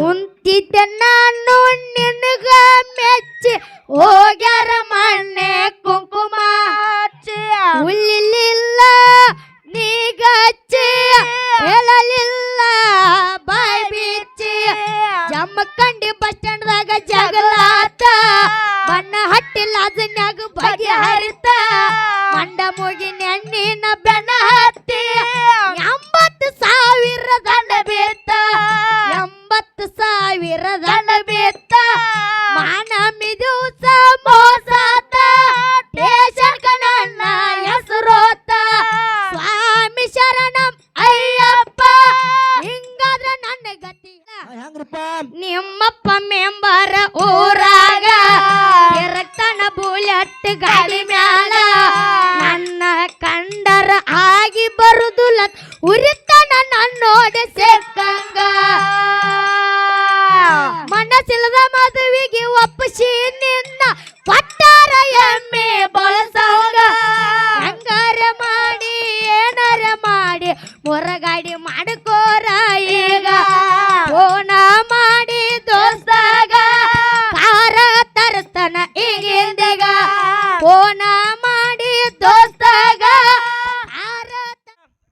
ಕುಂತಿದ್ದೆ ನಾನು. ನಿನ್ನ ಪಟ್ಟಾರ ಎಮ್ಮೆ ಬಳಸಂಗ. ಹಂಗಾರ ಮಾಡಿ ಏನಾರ ಮಾಡಿ ಮೊರಗಾಡಿ ಮಾಡ್ಕೋರ ಈಗ. ಫೋನ ಮಾಡಿ ದೋಸ್ತಾಗ ಕಾರ ತರ್ತಾನ ಈಗಿಂದೆಗ. ಫೋನ ಮಾಡಿ ದೋಸ್ತಾಗ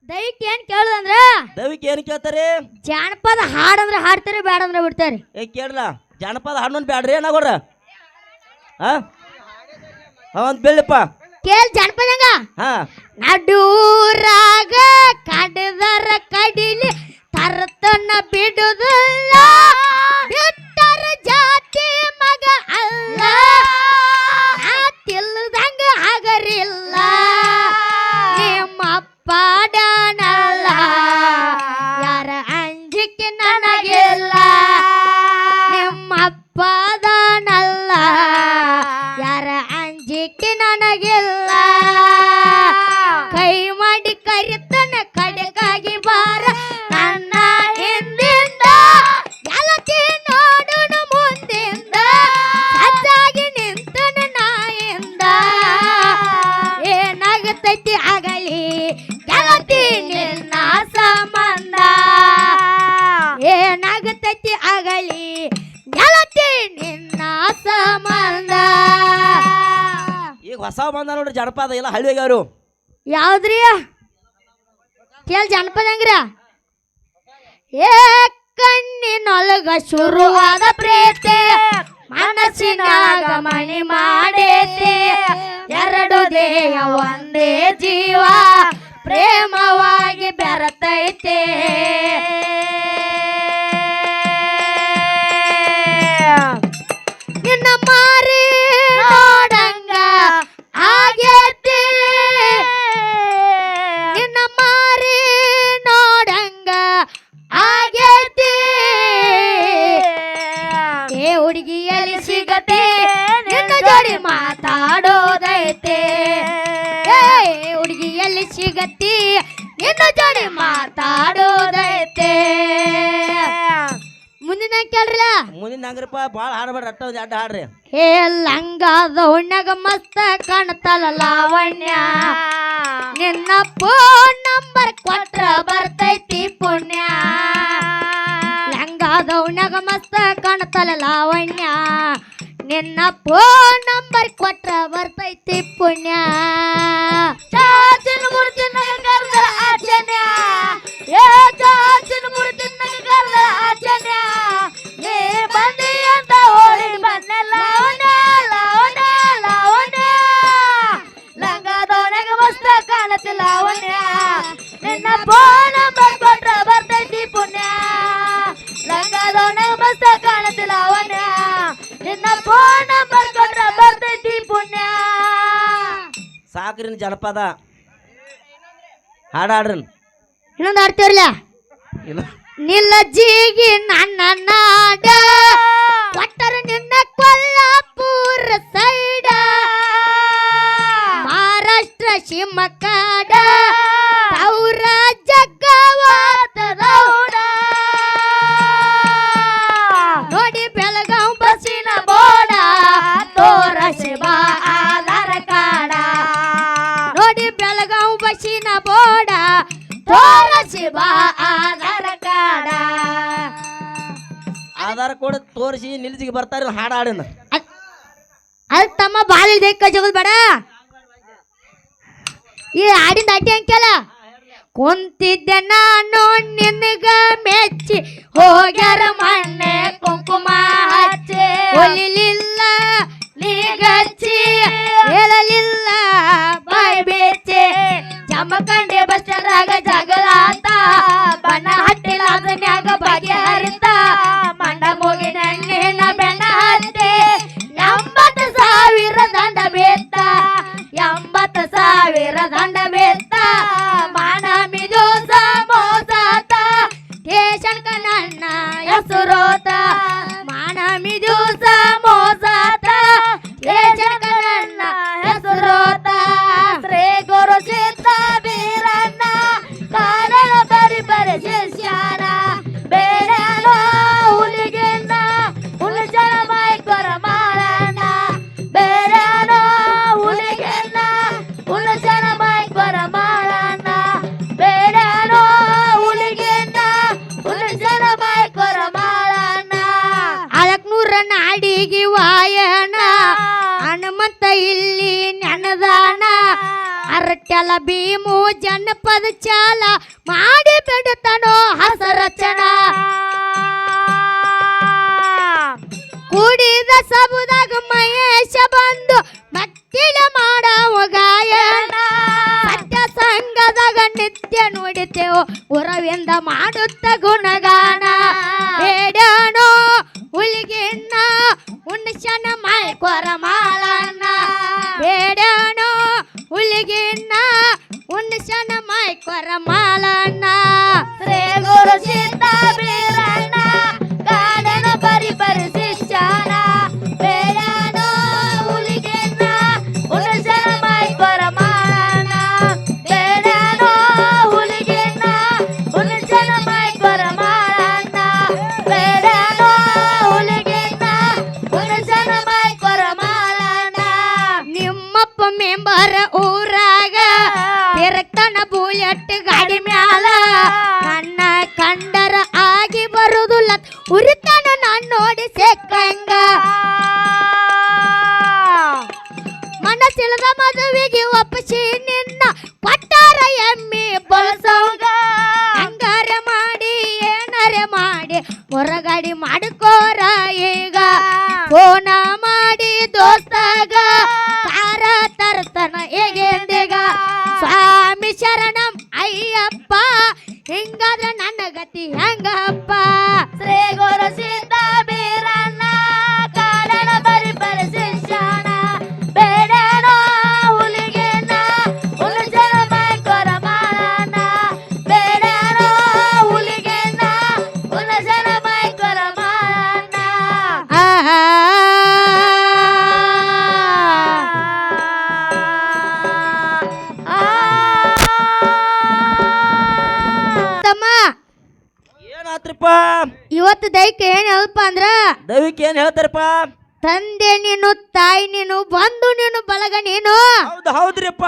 ದೈಕ್ ದಯವಿಟ್ಟು ಏನ್ ಕೇಳುದಂದ್ರ? ದವಿಕ್ ಏನ್ ಕೇಳ್ತಾರೆ? ಜಾನಪದ ಹಾಡಂದ್ರ ಹಾಡ್ತಾರೆ ಬೇಡ ಅಂದ್ರೆ ಬಿಡ್ತಾರೆ. ಏ ಕೇಳಲ್ಲ ಜಾನಪದ ಹಾಡೋನ್ ಬ್ಯಾಡ್ರಿ ಏನಾಗೋರ ಹಾ ಒಂದ್ ಬೀಳಪ್ಪ ಕೇಳ್ ಜನಪದಂಗ? ಹಾ. ನಡೂರಾಗ ಕಡದರ ಕಡಿಲಿ ತರತನ ಬಿಡುದಿಲ್ಲ. ಏನಾಗತೈತಿ ಆಗಲಿ ಗೆಳತಿ ನಿನ್ನ ಸಂಬಂಧ. ಈಗ ಹೊಸ ಬಂದ ನೋಡ್ರಿ ಜನಪದ ಎಲ್ಲ ಹಳ್ಳಿಯಾಗ್ಯಾರು ಯಾವ್ದ್ರಿ? ಕೇಳ ಜನಪದ ಹೆಂಗ್ರ? ಏ ಕಣ್ಣಿನೊಳಗ ಶುರುವಾದ ಪ್ರೀತಿ ಮನಸ್ಸಿನಾಗ ಮಣಿ ಮಾಡೇತಿ. ಎರಡು ದೇಹ ಒಂದೇ ಜೀವ ಪ್ರೇಮವಾಗಿ ಬೆರತೈತೆ. ಮುಂದಿನ ಕೇಳ್ರಿ ಮುಂದಿನ ಹಂಗ್ರಪ್ಪ ಭಾಳ ಹಾಡ್ಬೇಡ್ರಿ ಅಟ್ಟ ಒಂದ್ ಹಾಡ್ರಿ. ಹೇ ಲಂಗಾದ ಹುಣ್ಣಗ ಮಸ್ತ ಕಾಣ್ತಲ್ಲ ಲಾವಣ್ಯ. ನಿನ್ನ ಫೋನ್ ನಂಬರ್ ಕೊಟ್ರ ಬರ್ತೈತಿ ಪುಣ್ಯ. ಲಂಗಾದ ಹುಣ್ಣಗ ಮಸ್ತ ಕಾಣ್ತಲ್ಲ ಲಾವಣ್ಯ. ನಿನ್ನ ಫೋನ್ ನಂಬರ್ ಕೊಟ್ರ ಬರ್ತೈತಿ ಪುಣ್ಯ. ಚಾಚಿನ ಮುರ್ತಿನ ಕರ್ದರ ಆಚನ್ಯ. ಏ ಚಾಚಿನ ಮುರ್ತಿನ ಸಾಕ್ರಿ ಜನಪದ. ಹಾಡ್ ಹಾಡ್ರಿ. ಇನ್ನೊಂದು ಆಡ್ತೀವ್ರಲ್ಲ ಇಲ್ಲ. ಜೀಗಿ ನನ್ನ ನಾಡ ಕೊಟ್ಟರ ನಿನ್ನ ಕೊಲ್ಲಾಪುರ ಸೈಡ. ಮಹಾರಾಷ್ಟ್ರ ಶಿವಮೊಗ್ಗದ ಬೋಡ ತೋರ ಶಿವ ಆಧಾರ ಕಾರ್ಡ. ಆಧಾರ ಕೂಡ ತೋರಿಸಿ ನಿಲ್ಸಿಗೆ ಬರ್ತಾರೆ ಹಾಡು ಹಾಡಿನ ಅಲ್ಲಿ ತಮ್ಮ ಬಾಲಿ ದೇಕ ಕಜೋದ್ ಬೇಡ. ಈ ಹಾಡಿಂದ ಅಡ್ಡಿ ಅಂಕೆಲ್ಲ ಕುಂತಿದ್ದೆ ನಾನು ನಿನಗ ಮೆಚ್ಚಿ ಹೋಗ್ಯಾರ ಮಣ್ಣೆ ಕುಂಕುಮ ಹಚ್ಚಿ. ಒಲಿಲಿಲ್ಲ ನೀಗಚ್ಚಿ ಹೇಳಲಿಲ್ಲ ಬಾಯ್ ಬೆಚ್ಚಿ ಕಂಡೆ ಬಸ್ ಸ್ಟ್ಯಾಂಡ್ದಾಗ ಜಗಳ ಅಂತ. ಬಣ್ಣ ಹಟ್ಟಿಲ್ಲ ಭೀಮು ಜನಪದ ಚಾಲ ಮಾಡಿ ಬಿಡುತ್ತಾನೋ ಹಸರಚನ. ಕುಡಿದ ಸಬುದಾಗ ಮಹೇಶ ಬಂದು ಮತ್ತಿಳ ಮಾಡವ ಗಾಯನ ಸತ್ಯ ಸಂಘದಾಗ ನಿತ್ಯ ನುಡಿತೇವು ಉರವಿಂದ ಮಾಡುತ್ತ ಗುಣಗಾನ ಹಿಂಗಾದ್ರೆ ನನ್ನ ಗತಿ ಹೆಂಗಪ್ಪ? ಶ್ರೀ ಗುರು ತಮ್ಮ ಏನಾತ್ರಿಪ್ಪ? ಇವತ್ತು ದೈಕ ಏನ್ ಹೇಳಪ್ಪ ಅಂದ್ರ? ದೈವಿಕ್ ಏನ್ ಹೇಳ್ತಾರಪ್ಪ? ತಂದೆ ನೀನು ತಾಯಿ ನೀನು ಬಂಧು ನೀನು ಬಳಗ ನೀನು. ಹೌದು ಹೌದ್ರಿಪ್ಪ.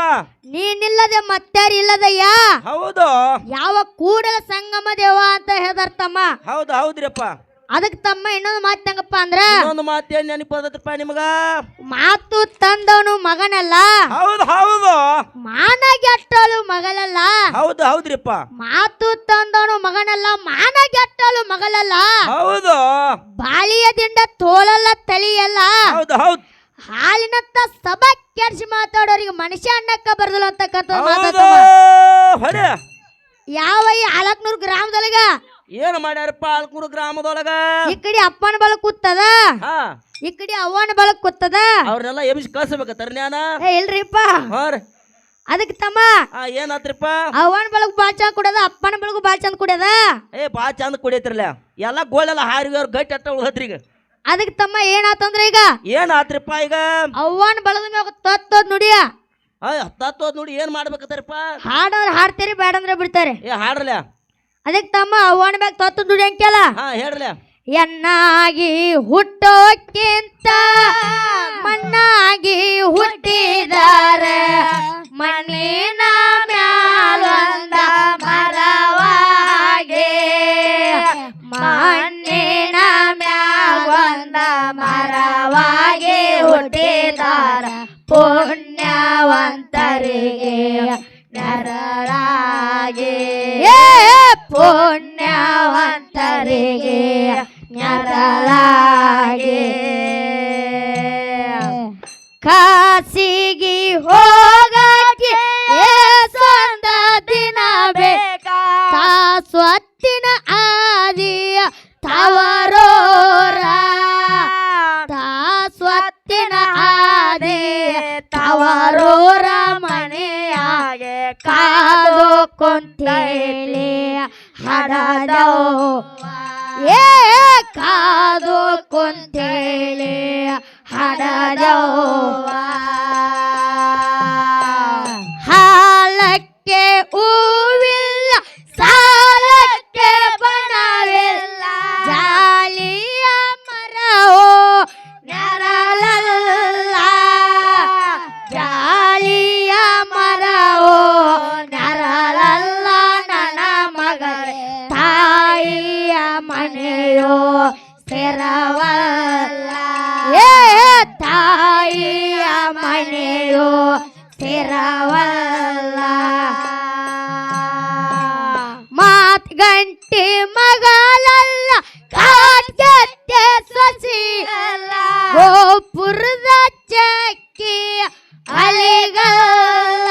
ನೀನಿಲ್ಲದೆ ಮತ್ತಾರಿಲ್ಲದಯ್ಯ ಹೌದು. ಯಾವ ಕೂಡಲ ಸಂಗಮ ದೇವ ಅಂತ ಹೇಳ್ತಾರ ತಮ್ಮ ಹೌದು ಹೌದ್ರಿಪ್ಪ. ಅದಕ್ಕೆ ತಮ್ಮ ಇನ್ನೊಂದು ಮಾತು ಹೆಂಗಪ್ಪ ಅಂದ್ರ? ಇನ್ನೊಂದು ಮಾತೇನ್ ನೆನಪದತ್ರಪ್ಪ ನಿಮಗ? ಮಾತು ತಂದವನು ಮಗನಲ್ಲ? ಹೌದು ಹೌದು. ಮಾನ ಗೆಟ್ಟಲು ಮಗಳಲ್ಲ ಹೌದು ಹೌದ್ರಿಪ್ಪ. ಮಾತು ತಂದವನು ಮಗನಲ್ಲ ಮಾನ ಗೆಟ್ಟಲು ಮಗಳಲ್ಲ ಹೌದು. ಬಾಳಿಯ ದಿಂಡ ತೋಳಲ್ಲ ತಲಿಯಲ್ಲ ಹೌದು ಹೌದು. ಹಾಲಿನತ್ತ ಸಬ ಕೆರ್ಸಿ ಮಾತಾಡೋರಿಗೆ ಮನುಷ್ಯ ಅನ್ನಕ್ಕ ಬರ್ದಲ್ಲ ಅಂತಕ್ಕಂಥ ಯಾವ ಈ ಹಲಕ್ನೂರ್ ಗ್ರಾಮದೊಳಗ ಏನ್ ಮಾಡ್ಯಾರಪ್ಪ ಆಲ್ಕೂರು ಗ್ರಾಮದೊಳಗ? ಈ ಕಡೆ ಅಪ್ಪನ ಬಳಕ್ ಕೂತದ? ಹಾ. ಈ ಕಡೆ ಅವ್ವನ ಬಳಕ್ ಕೂತದ? ಅವ್ರನ್ನೆಲ್ಲ ಎಮಿಸ್ ಕಳ್ಸಬೇಕ ತರ್ನ್ಯಾನ ಏ ಇಲ್ರಿಪ್ಪ. ಹಾ ರೀ. ಅದಕ್ಕೆ ತಮ್ಮ. ಆ ಏನಾತ್ರಿಪ್ಪ ಅವನ ಬಳಗ ಬಾಳ ಚಂದ ಕುಡ್ಯದ ಅಪ್ಪನ ಬಳಗ ಬಾಳ ಚಂದ ಕುಡ್ಯದ? ಏ ಬಾ ಚಂದ ಕುಡಿಯತಿರ್ಲ ಎಲ್ಲ ಗೋಳೆಲ್ಲ ಹಾರಿ ಅವ್ರ ಗಟ್ಟಿ ಅಟ್ಟ ಉಳದ್ರಿ ಈಗ. ಅದಕ್ಕೆ ತಮ್ಮ ಏನಾತಂದ್ರ ಈಗ? ಏನಾತ್ರಿಪ್ಪ ಈಗ? ಅವ್ವನ ಬಳದ ಮ್ಯಾಗ ತತ್ತೋದ್ ನುಡಿಯ ಹತ್ತೋದ್ ನೋಡಿ ಏನ್ ಮಾಡ್ಬೇಕತ್ತಾರಪ್ಪ ಹಾಡಂದ್ರ ಹಾಡ್ತೀರಿ ಅಂದ್ರೆ ಬಿಡ್ತಾರೆ. ಏ ಹಾಡ್ರಲ್ಲ ಅದಕ್ಕೆ ತಮ್ಮ ಅವನ ಮ್ಯಾಗ ತತ್ತು ದುಡಿಯಂಕೆಲ್ಲ ಹಾ ಎನ್ನಾಗಿ ಹುಟ್ಟೋಕ್ಕಿಂತ ಮಣ್ಣಾಗಿ ಹುಟ್ಟಿದಾರ. ಮಣ್ಣಿನ ಮ್ಯಾಲೊಂದ ಮರವಾಗೆ. ಮಣ್ಣಿನ ಮ್ಯಾಲೊಂದ ಮರವಾಗೆ ಹುಟ್ಟಿದಾರ. ಪೂರ್ಣ ಪುಣ್ಯವಂತರಿಗೆ ನೆರಳಾಗಿ ಕಾಸಿಗೆ ಕಾದು ಕುಂತೇಳಿ ಹಡದವ್ವ ಗಂಟೆ ಮಗಳಲ್ಲ ಕಾಟ್ಗತ್ತೆ ಸೊಸಿ ಗೋಪುರದ ಚಕ್ಕಿ ಅಲೆಗಲ್ಲ.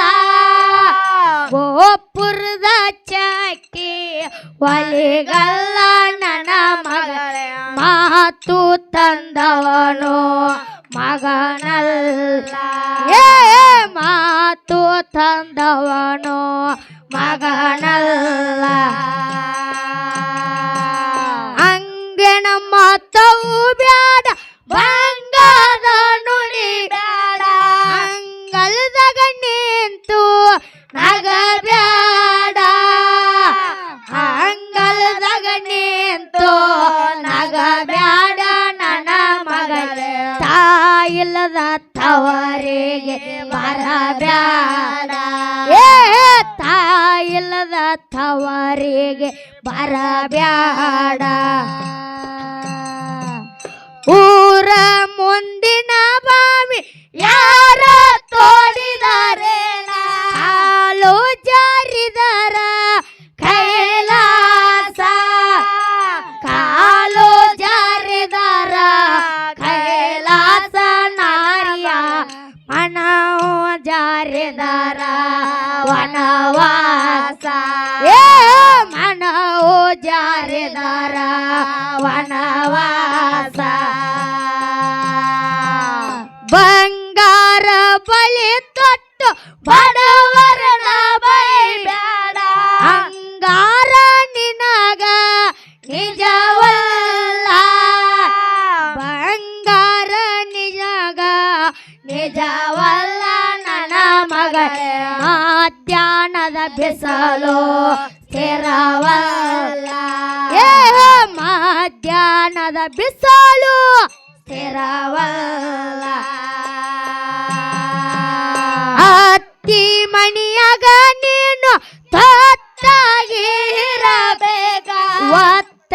ಗೋಪುರದ ಚಕ್ಕಿ ಒಲೆಗಲ್ಲ ನನ್ನ ಮಗಳೇ. ಮಾತು ತಂದವನು ಮಗನಲ್ಲ. ಏ, ಮಾತು ತಂದವನು ಮಗನಲ್ಲ. ತವರಿಗೆ ಬರಬ್ಯಾಡ. ಊರ ಮುಂದಿನ ಬಾವಿ ಯಾರ ತೋಡಿದರೆ ವನವಾಸ. ಬಂಗಾರ ಬಳಿ ತೊಟ್ಟು ಬಡವರನ ಬಿಸಲು ಸ್ಥಿರವಲ್ಲ ಏ ಮಧ್ಯಾಹ್ನದ ಬಿಸಲು ಸ್ಥಿರವಲ್ಲ ಅತ್ತಿ ಮಣಿಯಾಗ ನೀನು ತೊತ್ತಾಗಿರಬೇಕ ಒತ್ತ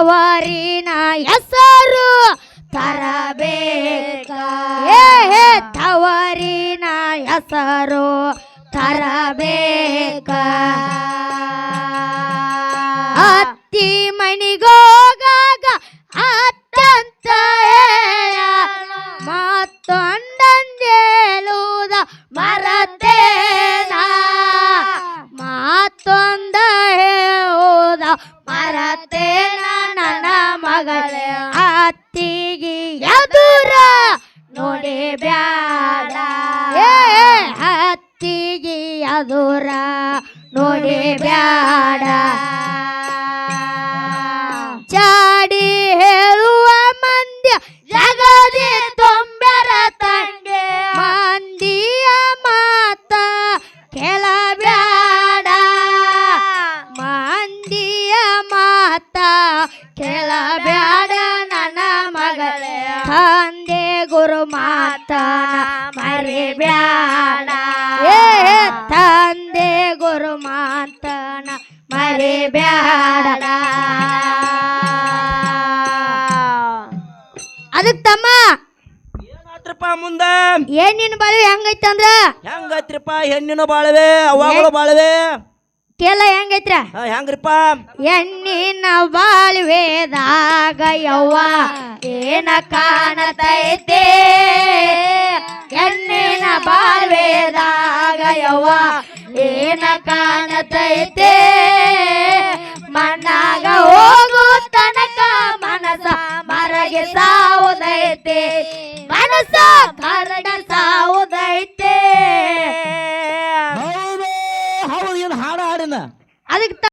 ತವರಿನ ಹೆಸರು ತರಬೇಕ. ಹೇ ತವರಿನ ಹೆಸರು ತರಬೇಕ. ಅತ್ತಿ ಮಣಿಗೋಗಾಗ ಅತ್ತಂತ ಹೇಳ. ಮತ್ತೊಂದಂದೇಳುವುದ ಮರತೇನ. ಮತ್ತೊಂದ ಹೇಳುವುದ ಮರತೇನ. ನನ್ನ ಮಗಳೇ ಅತ್ತಿಗೆ ಎದುರ ನೋಡಿ ಬ್ಯಾಡ. ಏ ಹತ್ತಿಗೆ ಎದುರ ನೋಡಿ ಬ್ಯಾಡ. ಬ್ಯಾಡ ಅದಕ್ ತಮ್ಮ ಏನಾತ್ರಪ್ಪ ಮುಂದ ಏನ್ ನಿನ್ ಬಾಳಿ ಹೆಂಗೈತೆ ಅಂದ್ರ ಹೆಂಗೈತ್ರಿಪ್ಪ ಹೆಣ್ಣಿನ ಬಾಳವೆ ಅವಾಗಳು ಬಾಳವೆ ಕೇಳ ಹೆಂಗೈತ್ರ ಹಾ ಹೆಂಗ್ರಿಪ್ಪ ಹೆಣ್ಣಿನ ಬಾಳ್ವೆದಾಗ ಯವ್ವ ಏನ ಕಾಣತೈತೆ ಹೆಣ್ಣಿನ ಬಾಳ್ವೆದಾಗ ಯವ್ವ ಏನ ಕಾಣತೈತೆ ಹೊರಗೆ ಸಾವುದೈತೆ. ಮನಸ್ಸ ಕರಗ ಸಾವುದೈತೆ. ಹೌದು ಹೌದು ಏನು ಹಾಡ ಹಾಡಿನ. ಅದಕ್ಕೆ